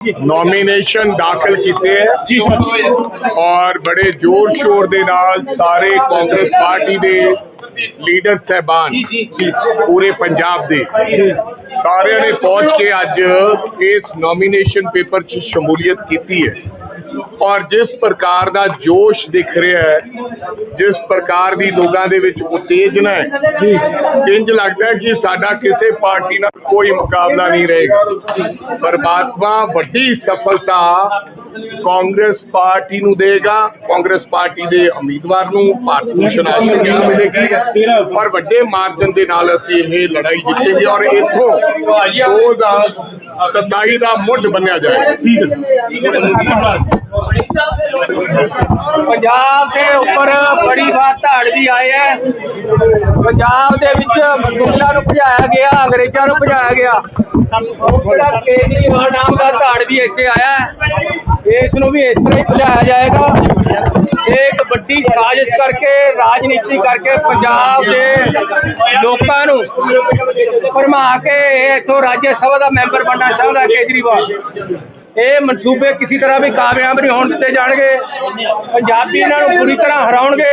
Nomination ਦਾਖਲ ਕੀਤੇ ਹੈ। ਔਰ ਬੜੇ ਜ਼ੋਰ ਸ਼ੋਰ ਦੇ ਨਾਲ ਸਾਰੇ ਕਾਂਗਰਸ ਪਾਰਟੀ ਦੇ ਲੀਡਰ ਸਹਿਬਾਨ ਪੂਰੇ ਪੰਜਾਬ ਦੇ ਸਾਰਿਆਂ ਨੇ ਪਹੁੰਚ ਕੇ ਅੱਜ ਇਸ ਨੋਮੀਨੇਸ਼ਨ ਪੇਪਰ 'ਚ ਸ਼ਮੂਲੀਅਤ ਕੀਤੀ ਹੈ। ਔਰ ਜਿਸ ਪ੍ਰਕਾਰ ਦਾ ਜੋਸ਼ ਦਿਖ ਰਿਹਾ ਹੈ, ਜਿਸ ਪ੍ਰਕਾਰ ਦੀ ਲੋਕਾਂ ਦੇ ਵਿੱਚ ਉਤੇਜਨਾ ਹੈ ਇੰਜ ਲੱਗਦਾ ਕਿ ਸਾਡਾ ਕਿਸੇ ਪਾਰਟੀ ਨਾਲ ਕੋਈ ਮੁਕਾਬਲਾ ਨਹੀਂ ਰਹੇਗਾ। ਪਰਮਾਤਮਾ ਵੱਡੀ ਸਫਲਤਾ ਕਾਂਗਰਸ ਪਾਰਟੀ ਨੂੰ ਦੇਗਾ, ਕਾਂਗਰਸ ਪਾਰਟੀ ਦੇ ਉਮੀਦਵਾਰ ਨੂੰ ਭਾਰਤ ਭੂਸ਼ਣ ਆਸ਼ੀਰਵਾਦ ਨੂੰ ਮਿਲੇਗੀ। ਔਰ ਵੱਡੇ ਮਾਰਜਨ ਦੇ ਨਾਲ ਅਸੀਂ ਇਹ ਲੜਾਈ ਜਿੱਤੇਗੇ ਔਰ ਇੱਥੋਂ 2027 ਦਾ ਮੁੱਢ ਬੰਨਿਆ ਜਾਏਗਾ। ਪੰਜਾਬ ਦੇ ਉੱਪਰ ਬੜੀ ਵਾਰ ਧਾੜ ਵੀ ਆਏ ਹੈ। ਪੰਜਾਬ ਦੇ ਵਿੱਚ ਮਜ਼ਦੂਰਾਂ ਨੂੰ ਭਜਾਇਆ ਗਿਆ, ਅੰਗਰੇਜ਼ਾਂ ਨੂੰ ਭਜਾਇਆ ਗਿਆ। ਜਿਹੜਾ ਕੇਜਰੀਵਾਲ ਨਾਮ ਦਾ ਧਾੜ ਵੀ ਇੱਥੇ ਆਇਆ ਹੈ। ਇਸ ਨੂੰ ਵੀ ਇਸ ਤਰ੍ਹਾਂ ਹੀ ਭਜਾਇਆ ਜਾਏਗਾ। ਇਹ ਇੱਕ ਵੱਡੀ ਸਾਜ਼ਿਸ਼ ਕਰਕੇ, ਰਾਜਨੀਤੀ ਕਰਕੇ ਪੰਜਾਬ ਦੇ ਲੋਕਾਂ ਨੂੰ ਭਰਮਾ ਕੇ ਇਹ ਇੱਥੋਂ ਰਾਜ ਸਭਾ ਦਾ ਮੈਂਬਰ ਬਣਨਾ ਚਾਹੁੰਦਾ ਕੇਜਰੀਵਾਲ। ਇਹ ਮਨਸੂਬੇ ਕਿਸੇ ਤਰ੍ਹਾਂ ਵੀ ਕਾਮਯਾਬ ਨਹੀਂ ਹੋਣ ਦਿੱਤੇ ਜਾਣਗੇ। ਪੰਜਾਬੀ ਇਹਨਾਂ ਨੂੰ ਪੂਰੀ ਤਰ੍ਹਾਂ ਹਰਾਉਣਗੇ।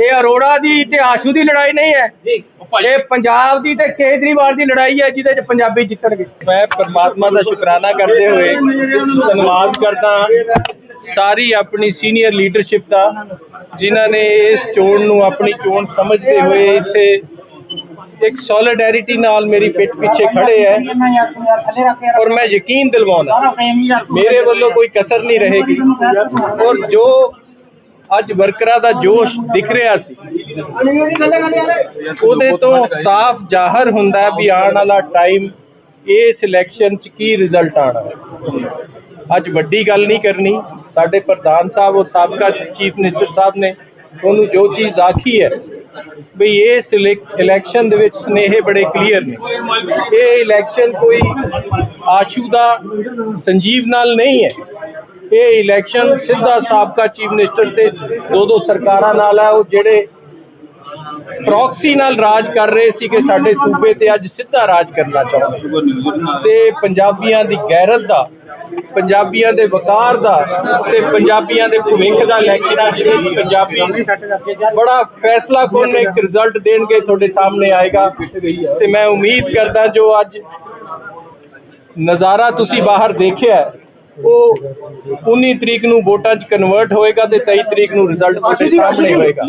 ਇਹ ਅਰੋੜਾ ਦੀ ਤੇ ਆਸ਼ੂ ਦੀ ਲੜਾਈ ਨਹੀਂ ਹੈ। ਇਹ ਪੰਜਾਬ ਦੀ ਤੇ ਕੇਜਰੀਵਾਲ ਦੀ ਲੜਾਈ ਹੈ, ਜਿਹਦੇ 'ਚ ਪੰਜਾਬੀ ਜਿੱਤਣਗੇ। ਮੈਂ ਪਰਮਾਤਮਾ ਦਾ ਸ਼ੁਕਰਾਨਾ ਕਰਦੇ ਹੋਏ ਧੰਨਵਾਦ ਕਰਦਾ ਸਾਰੀ ਆਪਣੀ ਸੀਨੀਅਰ ਲੀਡਰਸ਼ਿਪ ਦਾ, ਜਿਨ੍ਹਾਂ ਨੇ ਇਸ ਚੋਣ ਨੂੰ ਆਪਣੀ ਚੋਣ ਸਮਝਦੇ ਹੋਏ ਇੱਥੇ ਇੱਕ ਸੋਲਿਡੈਰਿਟੀ ਨਾਲ ਮੇਰੀ ਪਿੱਠ ਪਿੱਛੇ ਖੜੇ ਹੈ ਔਰ ਮੈਂ ਯਕੀਨ ਦਿਲਵਾਉਣਾ ਮੇਰੇ ਵੱਲੋਂ ਕੋਈ ਕਸਰ ਨਹੀਂ ਰਹੇਗੀ। ਔਰ ਜੋ ਅੱਜ ਵਰਕਰਾਂ ਦਾ ਜੋਸ਼ ਦਿਖ ਰਿਹਾ ਸੀ, ਉਹਦੇ ਤੋਂ ਸਾਫ਼ ਜ਼ਾਹਰ ਹੁੰਦਾ ਵੀ ਆਉਣ ਵਾਲਾ ਟਾਈਮ ਇਸ ਇਲੈਕਸ਼ਨ 'ਚ ਕੀ ਰਿਜ਼ਲਟ ਆਣਾ ਅੱਜ ਵੱਡੀ ਗੱਲ ਨਹੀਂ ਕਰਨੀ, ਸਾਡੇ ਪ੍ਰਧਾਨ ਸਾਹਿਬ ਉਹ ਸਾਬਕਾ ਚੀਫ ਮਿਨਿਸਟਰ ਸਾਹਿਬ ਨੇ ਉਹਨੂੰ ਜੋ ਚੀਜ਼ ਆਖੀ ਹੈ ਵੀ ਇਸ ਇਲੈਕਸ਼ਨ ਦੇ ਵਿੱਚ ਸਨੇਹ ਬੜੇ ਕਲੀਅਰ ਨੇ। ਇਹ ਇਲੈਕਸ਼ਨ ਕੋਈ ਆਸ਼ੂ ਦਾ ਸੰਜੀਵ ਨਾਲ ਨਹੀਂ ਹੈ। ਇਹ ਇਲੈਕਸ਼ਨ ਸਿੱਧਾ ਸਾਬਕਾ ਚੀਫ ਮਿਨਿਸਟਰ ਤੇ ਦੋ ਦੋ ਸਰਕਾਰਾਂ ਨਾਲ ਹੈ ਉਹ ਜਿਹੜੇ ਪ੍ਰੌਕਸੀ ਨਾਲ ਰਾਜ ਕਰ ਰਹੇ ਸੀ ਕਿ ਸਾਡੇ ਸੂਬੇ ਤੇ ਅੱਜ ਸਿੱਧਾ ਰਾਜ ਕਰਨਾ ਚਾਹੁੰਦੇ ਤੇ ਪੰਜਾਬੀਆਂ ਦੀ ਗੈਰਤ ਦਾ ਪੰਜਾਬੀਆਂ ਦੇ ਵਕਾਰ ਦਾ ਤੇ ਪੰਜਾਬੀਆਂ ਦੇ ਭਵਿੱਖ ਦਾ ਦੇ ਵਿੱਚ ਪੰਜਾਬੀ ਬੜਾ ਫੈਸਲਾ ਕੋਨ ਇੱਕ ਰਿਜ਼ਲਟ ਦੇਣਗੇ ਤੁਹਾਡੇ ਸਾਹਮਣੇ ਆਏਗਾ। ਤੇ ਮੈਂ ਉਮੀਦ ਕਰਦਾ ਜੋ ਅੱਜ ਨਜ਼ਾਰਾ ਤੁਸੀਂ ਬਾਹਰ ਦੇਖਿਆ ਉਹ 19 ਤਰੀਕ ਨੂੰ ਵੋਟਾਂ 'ਚ ਕਨਵਰਟ ਹੋਏਗਾ ਤੇ 23 ਤਰੀਕ ਨੂੰ ਰਿਜ਼ਲਟ ਤੁਹਾਡੇ ਸਾਹਮਣੇ ਹੋਏਗਾ।